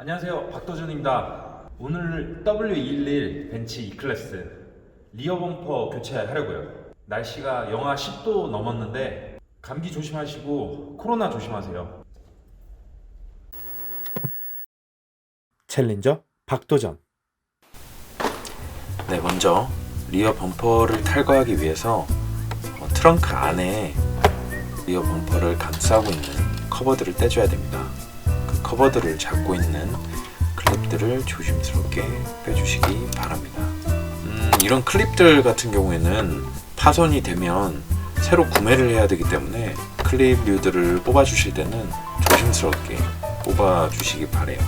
안녕하세요. 박도준입니다. 오늘 W211 벤츠 E클래스 리어 범퍼 교체하려고요. 날씨가 영하 10도 넘었는데 감기 조심하시고 코로나 조심하세요. 챌린저 박도전. 네, 먼저 리어 범퍼를 탈거하기 위해서 어, 트렁크 안에 리어 범퍼를 감싸고 있는 커버들을 떼줘야 됩니다. 그 커버들을 잡고 있는 클립들을 조심스럽게 빼주시기 바랍니다. 음, 이런 클립들 같은 경우에는 파손이 되면 새로 구매를 해야 되기 때문에 클립 류들을 뽑아 주실 때는 조심스럽게 뽑아 주시기 바래요.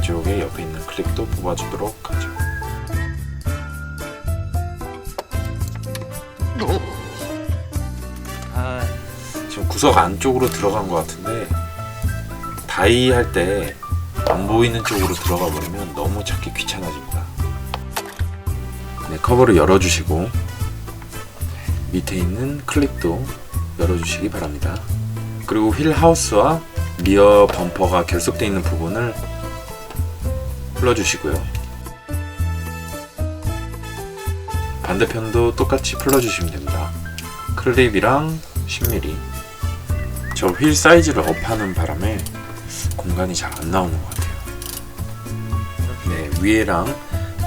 이쪽에 옆에 있는 클립도 뽑아주도록 하죠. 아, 지금 구석 안쪽으로 들어간 것 같은데 다이 할 때 안 보이는 쪽으로 들어가 버리면 너무 찾기 귀찮아집니다. 네, 커버를 열어주시고 밑에 있는 클립도 열어주시기 바랍니다. 그리고 휠 하우스와 리어 범퍼가 결속되어 있는 부분을 풀어주시고요. 반대편도 똑같이 풀어주시면 됩니다. 클립이랑 10mm. 저 휠 사이즈를 업하는 바람에 공간이 잘 안 나오는 것 같아요. 네, 위에랑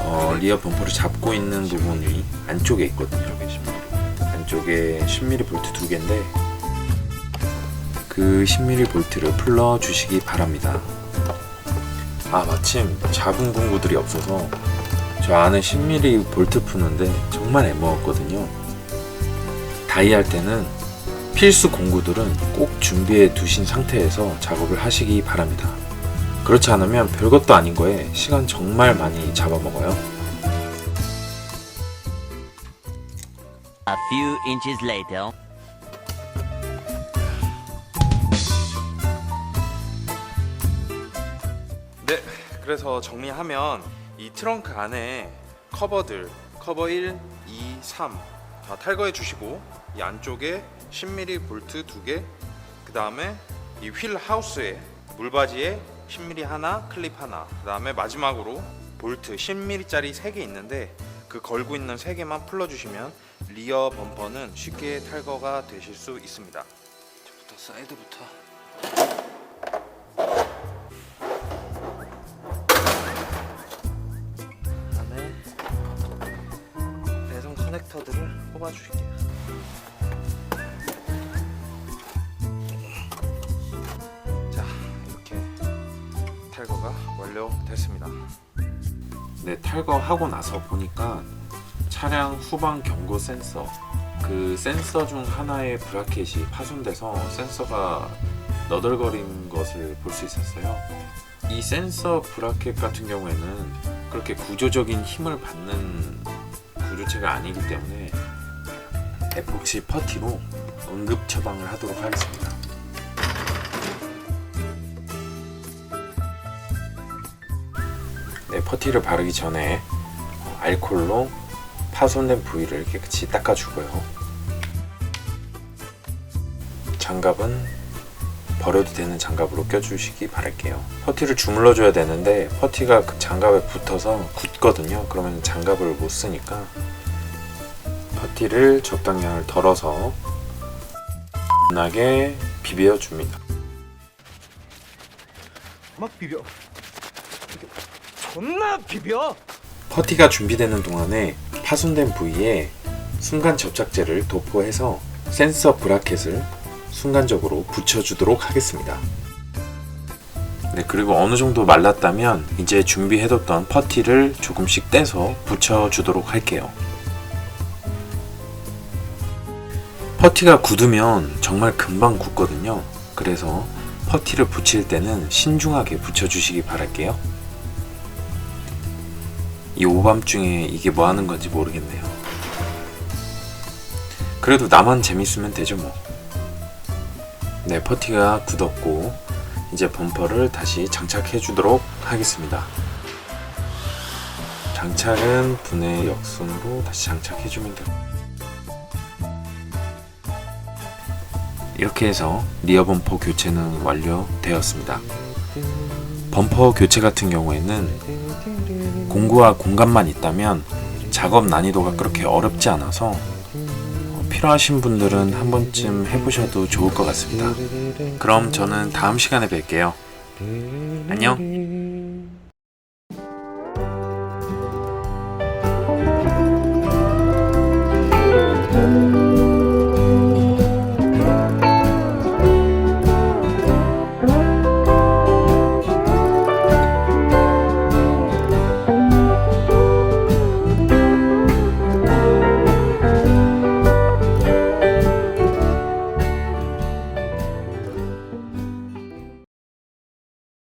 어, 리어 범퍼를 잡고 있는 부분이 안쪽에 있거든요. 안쪽에 10mm 볼트 두 개인데 그 10mm 볼트를 풀러 주시기 바랍니다. 아 마침 잡은 공구들이 없어서 저 안에 10mm 볼트 푸는데 정말 애먹었거든요. 다이 할 때는 필수 공구들은 꼭 준비해 두신 상태에서 작업을 하시기 바랍니다. 그렇지 않으면 별것도 아닌 거에 시간 정말 많이 잡아먹어요. A few inches later. 네 그래서 정리하면 이 트렁크 안에 커버들 커버 1, 2, 3 다 탈거해 주시고 이 안쪽에 10mm 볼트 2개 그 다음에 이 휠 하우스에 물바지에 10mm 하나 클립 하나 그 다음에 마지막으로 볼트 10mm짜리 3개 있는데 그 걸고 있는 3개만 풀어주시면 리어 범퍼는 쉽게 탈거가 되실 수 있습니다. 저부터 사이드부터 뽑아주실게요. 자, 이렇게 탈거가 완료됐습니다. 네, 탈거하고 나서 보니까 차량 후방 경고 센서 그 센서 중 하나의 브라켓이 파손돼서 센서가 너덜거린 것을 볼 수 있었어요. 이 센서 브라켓 같은 경우에는 그렇게 구조적인 힘을 받는 구조체가 아니기 때문에 에폭시 퍼티로 응급 처방을 하도록 하겠습니다. 네, 퍼티를 바르기 전에 알콜로 파손된 부위를 깨끗이 닦아주고요. 장갑은 버려도 되는 장갑으로 껴주시기 바랄게요. 퍼티를 주물러 줘야 되는데 퍼티가 그 장갑에 붙어서 굳거든요. 그러면 장갑을 못 쓰니까 퍼티를 적당량을 덜어서 나게 비벼줍니다. 막 비벼. 존나 비벼. 퍼티가 준비되는 동안에 파손된 부위에 순간 접착제를 도포해서 센서 브라켓을 순간적으로 붙여주도록 하겠습니다. 네, 그리고 어느 정도 말랐다면 이제 준비해뒀던 퍼티를 조금씩 떼서 붙여주도록 할게요. 퍼티가 굳으면 정말 금방 굳거든요. 그래서 퍼티를 붙일 때는 신중하게 붙여주시기 바랄게요. 이 오밤중에 이게 뭐 하는 건지 모르겠네요. 그래도 나만 재밌으면 되죠 뭐. 네, 퍼티가 굳었고 이제 범퍼를 다시 장착해 주도록 하겠습니다. 장착은 분해 역순으로 다시 장착해 주면 돼요. 이렇게 해서 리어 범퍼 교체는 완료되었습니다. 범퍼 교체 같은 경우에는 공구와 공간만 있다면 작업 난이도가 그렇게 어렵지 않아서 어, 필요하신 분들은 한 번쯤 해보셔도 좋을 것 같습니다. 그럼 저는 다음 시간에 뵐게요. 안녕.